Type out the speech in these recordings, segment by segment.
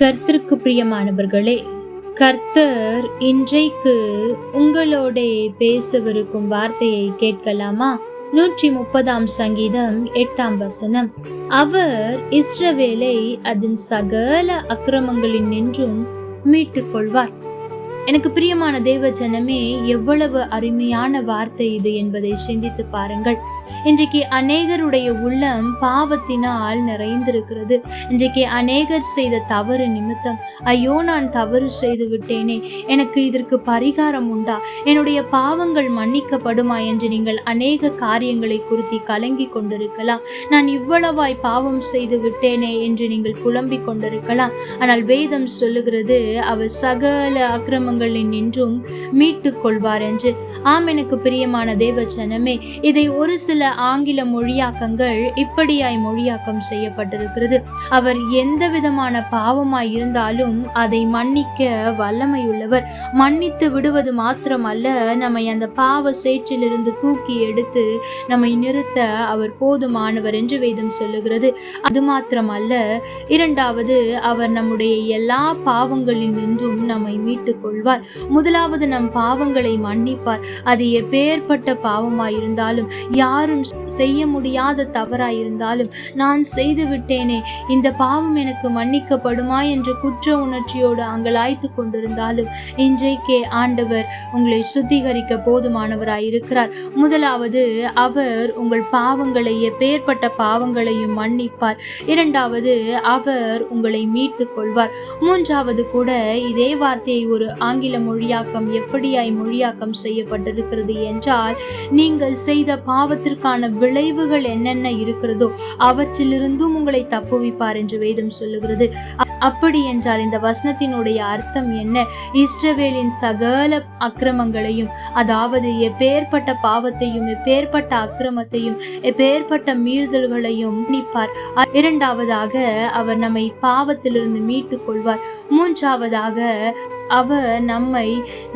கர்த்தருக்கு பிரியமானவர்களே கர்த்தர் இன்றைக்கு உங்களோட பேசவிருக்கும் வார்த்தையை கேட்கலாமா? நூற்றி முப்பதாம் சங்கீதம் எட்டாம் வசனம். அவர் இஸ்ரவேலை அதன் சகல அக்கிரமங்களின் நின்றும் மீட்டுக் கொள்வார் எனக்கு பிரியமான தேவ ஜனமே எவ்வளவு அருமையான வார்த்தை இது என்பதை சிந்தித்து பாருங்கள். இன்றைக்கு அநேகருடைய உள்ளம் பாவத்தினால் நிறைந்திருக்கிறது. இன்றைக்கு அநேகர் செய்த தவறு நிமித்தம் ஐயோ நான் தவறு செய்து விட்டேனே எனக்கு இதற்கு பரிகாரம் உண்டா? என்னுடைய பாவங்கள் மன்னிக்கப்படுமா? என்று நீங்கள் அநேக காரியங்களை குறித்து கலங்கி கொண்டிருக்கலாம். நான் இவ்வளவாய் பாவம் செய்து விட்டேனே என்று நீங்கள் புலம்பிக் கொண்டிருக்கலாம். ஆனால் வேதம் சொல்லுகிறது அவர் சகல அக்கிரமங்களில் நின்றும் மீட்டுக் கொள்வார் என்று ஆம் எனக்கு பிரியமான தேவச்சனமே இதை ஒரு சில ஆங்கில மொழியாக்கங்கள் இப்படியாய் மொழியாக்கம் செய்யப்பட்டிருக்கிறது. அவர் எந்த விதமான பாவமாய் இருந்தாலும் அதை மன்னிக்க வல்லமையுள்ளவர். மன்னித்து விடுவது மாத்திரமல்ல நம்மை அந்த பாவ சேற்றிலிருந்து தூக்கி எடுத்து நம்மை நிறுத்த அவர் போதுமானவர் என்று வேதம் சொல்லுகிறது. அது மாத்திரமல்ல இரண்டாவது அவர் நம்முடைய எல்லா பாவங்களில் நின்றும் நம்மை மீட்டுக் கொள்வார். முதலாவது நம் பாவங்களை மன்னிப்பார். அது எப்பேற்பட்ட பாவமாயிருந்தாலும் யாரும் செய்ய முடியாத தவறாயிருந்தாலும் நான் செய்து விட்டேனே இந்த பாவம் எனக்கு மன்னிக்கப்படுமா? என்ற குற்ற உணர்ச்சியோடு அங்கலாய்த்து கொண்டிருந்தாலும் இன்றைக்கே ஆண்டவர் உங்களை சுத்திகரிக்க போதுமானவராய் இருக்கிறார் முதலாவது அவர் உங்கள் பாவங்களை எப்பேற்பட்ட பாவங்களையும் மன்னிப்பார். இரண்டாவது அவர் உங்களை மீட்டுக் கொள்வார். மூன்றாவது கூட இதே வார்த்தையை ஒரு ஆங்கில மொழியாக்கம் எப்படியாய் மொழியாக்கம் செய்யப்பட்டிருக்கிறது என்றால் நீங்கள் செய்த பாவத்திற்கான விளைவுகள் என்னென்ன இருக்கிறதோ அவற்றிலிருந்தும் உங்களை தப்புவிப்பார் என்று வேதம் சொல்லுகிறது. அப்படி என்றால் இந்த வசனத்தினுடைய அர்த்தம் என்ன? இஸ்ரவேலின் சகல அக்கிரமங்களையும் அதாவது எப்பேற்பட்ட பாவத்தையும் எப்பேற்பட்ட அக்கிரமத்தையும் எப்பேற்பட்ட மீறுதல்களையும் மன்னிப்பார். இரண்டாவதாக அவர் நம்மை பாவத்திலிருந்து மீட்டுக் கொள்வார். மூன்றாவதாக அவர் நம்மை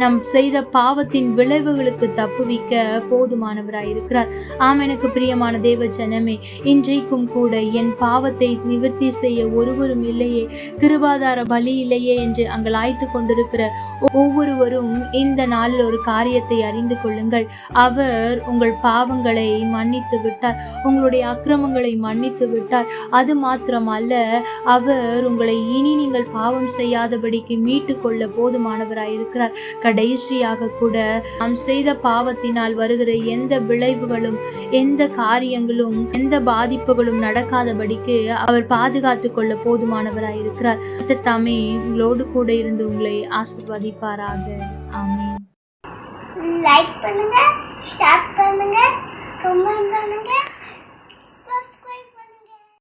நம் செய்த பாவத்தின் விளைவுகளுக்கு தப்புவிக்க போதுமானவராய் இருக்கிறார். ஆம் எனக்கு பிரியமான தேவ ஜனமே இன்றைக்கும் கூட என் பாவத்தை நிவர்த்தி செய்ய ஒருவரும் இல்லையே கிருபாதார பலி இல்லையே என்று அங்கலாய்த்து கொண்டிருக்கிற ஒவ்வொருவரும் இந்த நாளில் ஒரு காரியத்தை அறிந்து கொள்ளுங்கள். அவர் உங்கள் பாவங்களை மன்னித்து விட்டார். உங்களுடைய அக்கிரமங்களை மன்னித்து விட்டார். அது மாத்திரமல்ல அவர் உங்களை இனி நீங்கள் பாவம் செய்யாதபடிக்கு மீட்டு கொள்ள போதுமானவராயிருக்கிறார். கடைசியாக கூட நாம் செய்த பாவத்தினால் வருகிற எந்த விளைவுகளும் எந்த காரியங்களும் எந்த பாதிப்புகளும் நடக்காதபடிக்கு அவர் பாதுகாத்து கொள்ள போதுமானவராயிருக்கிறார். தாமே உங்களோடு கூட இருந்து உங்களை ஆசிர்வதிப்பாராக. ஆமே லைக் பண்ணுங்க ஷேர் பண்ணுங்க கமெண்ட் பண்ணுங்க.